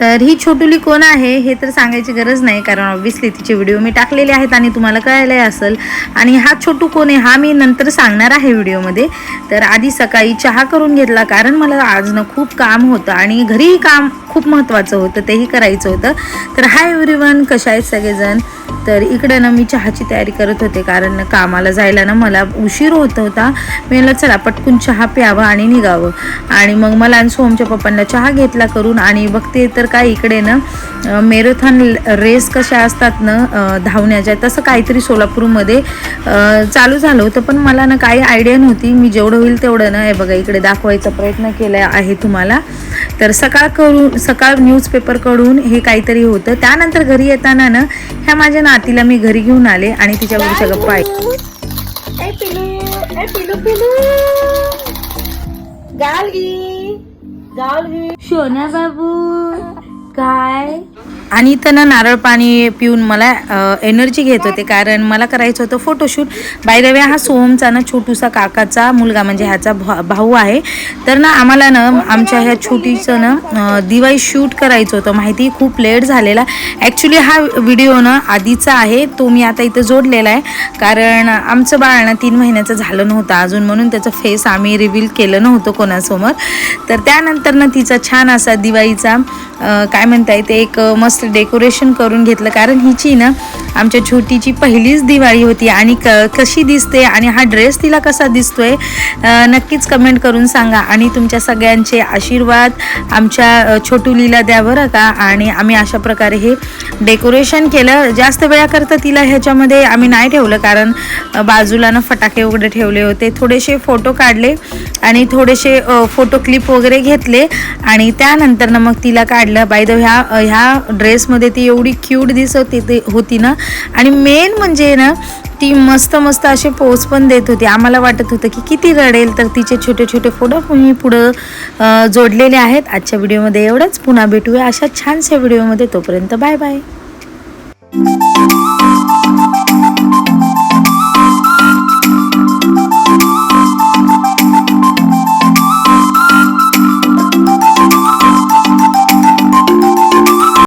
तर ही छोटुली कोण आहे हे तर सांगायची गरज नाही कारण ऑब्व्हियसली तिचे व्हिडिओ मी टाकलेले आहेत आणि तुम्हाला कळायला असेल. आणि हा छोटू कोण आहे हा मी नंतर सांगणार आहे व्हिडिओमध्ये तर आधी सकाळी चहा करून घेतला कारण मला आज ना खूप काम होतं आणि घरीही काम खूप महत्त्वाचं होतं तेही करायचं होतं. तर हाय एव्हरीवन कशा आहेत सगळेजण? तर इकडे ना मी चहाची तयारी करत होते कारण कामाला जायला ना मला उशीर होत होता. मी म्हणलं चला पटकून चहा प्यावं आणि निघावं. आणि मग मला आणि सोहमच्या पप्पांना चहा घेतला करून आणि बघते तर काय इकडे ना मेरोथॉन रेस कशा असतात ना धावण्याच्या तसं काहीतरी सोलापूरमध्ये चालू झालं होतं. पण मला ना काही आयडिया नव्हती. मी जेवढं होईल तेवढं ना हे बघा इकडे दाखवायचा प्रयत्न केला आहे तुम्हाला. तर सकाळ करून सकाळ न्यूजपेपरकडून हे काहीतरी होतं. त्यानंतर घरी येताना ना ह्या माझ्या नातीला मी घरी घेऊन आले आणि तिच्याबरोबरच्या गप्पा ऐक ए पिलू ए पिलू पिलू गालगी गालगी सोन्या बाबू काय? आणि इथं ना नारळ पाणी पिऊन मला एनर्जी घेत होते कारण मला करायचं होतं फोटोशूट बाय द वे हा सोहमचा ना छोटूसा काकाचा मुलगा म्हणजे ह्याचा भा- भाऊ आहे. तर ना आम्हाला ना आमच्या ह्या छोटीचं ना दिवाळी शूट करायचं होतं. माहिती खूप लेट झालेला. ॲक्च्युली हा व्हिडिओ ना आधीचा आहे. तो मी आता इथं जोडलेला आहे. कारण आमचं बाळ ना तीन महिन्याचं झालं नव्हतं अजून. म्हणून त्याचं फेस आम्ही रिव्हील केलं नव्हतं कोणासमोर. तर त्यानंतर ना तिचा छान असा दिवाळीचा काय म्हणता येते एक मस्त मस्त डेकोरेशन करून घेतलं. कारण हिची ना आमच्या छोटीची पहिलीच दिवाळी होती आणि क कशी दिसते आणि हा ड्रेस तिला कसा दिसतोय नक्कीच कमेंट करून सांगा. आणि तुमच्या सगळ्यांचे आशीर्वाद आमच्या छोटुलीला द्या बरं का. आणि आम्ही अशा प्रकारे हे डेकोरेशन केलं. जास्त वेळाकरता तिला ह्याच्यामध्ये आम्ही नाही ठेवलं कारण बाजूला ना फटाके वगैरे ठेवले होते. थोडेसे फोटो काढले आणि थोडेसे फोटो क्लिप वगैरे घेतले. आणि त्यानंतर ना मग तिला काढलं. बाय द ह्या ह्या ड्रेसमध्ये ती एवढी क्यूट दिसत होती होती ना आणि मेन म्हणजे ना ती मस्त मस्त असे पोज पण देत होती. आम्हाला वाटत होतं की किती रडेल तर तिचे छोटे छोटे फोटो मी पुढं जोडलेले आहेत. आजच्या व्हिडिओमध्ये एवढंच. पुन्हा भेटूया अशा छानशा व्हिडिओमध्ये. तोपर्यंत बाय बाय